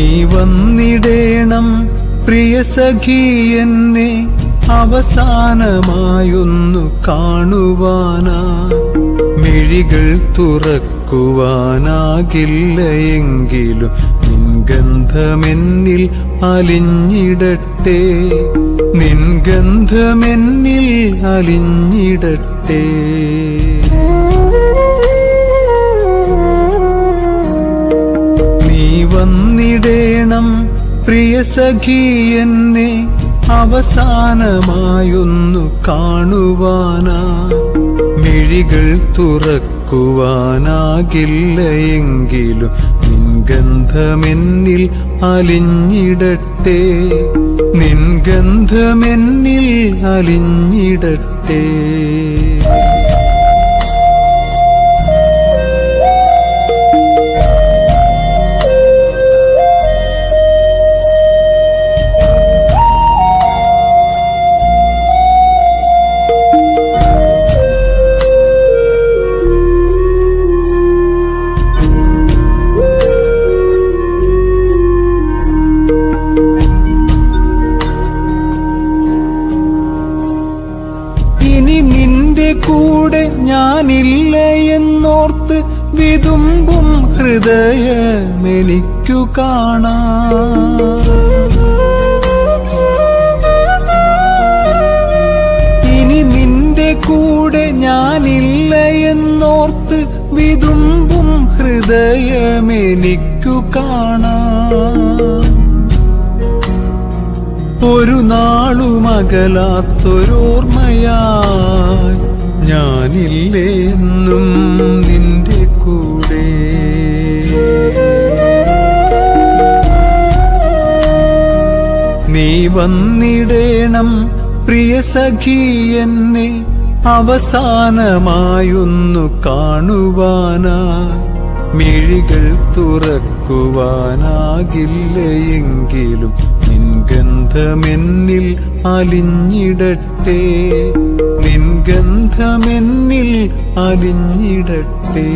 നീ വന്നിടേണം പ്രിയ സഖി എന്നെ അവസാനമായൊന്നു കാണുവാനാ. മിഴികൾ തുറക്കുവാനാകില്ല എങ്കിലും നിൻഗന്ധമെന്നിൽ അലിഞ്ഞിടട്ടെ. നിൻഗന്ധമെന്നിൽ അലിഞ്ഞിടട്ടെ. വന്നിടേണം പ്രിയ സഖി എന്നെ അവസാനമായൊന്നു കാണുവാനാ. മിഴികൾ തുറക്കുവാനാകില്ല എങ്കിലും നിൻഗന്ധമെന്നിൽ അലിഞ്ഞിടട്ടെ. നിൻഗന്ധമെന്നിൽ അലിഞ്ഞിടട്ടെ. ഞാനില്ല എന്നോർത്ത് വിതുമ്പും ഹൃദയമെനിക്കു കാണാ. ഇനി നിന്റെ കൂടെ ഞാനില്ല എന്നോർത്ത് വിതുമ്പും ഹൃദയമെനിക്കു കാണാ. ഒരു നാളുമകലാത്തൊരോർമ്മയായി ഞാനില്ലേ എന്നും നിന്റെ കൂടെ. നീ വന്നിടേണം പ്രിയ സഖി എന്നെ അവസാനമായൊന്നു കാണുവാനായി. മിഴികൾ തുറക്കുവാനാകില്ല എങ്കിലും നിൻഗന്ധമെന്നിൽ അലിഞ്ഞിടട്ടെ. നിൻഗന്ധമെന്നിൽ അലിഞ്ഞിടട്ടെ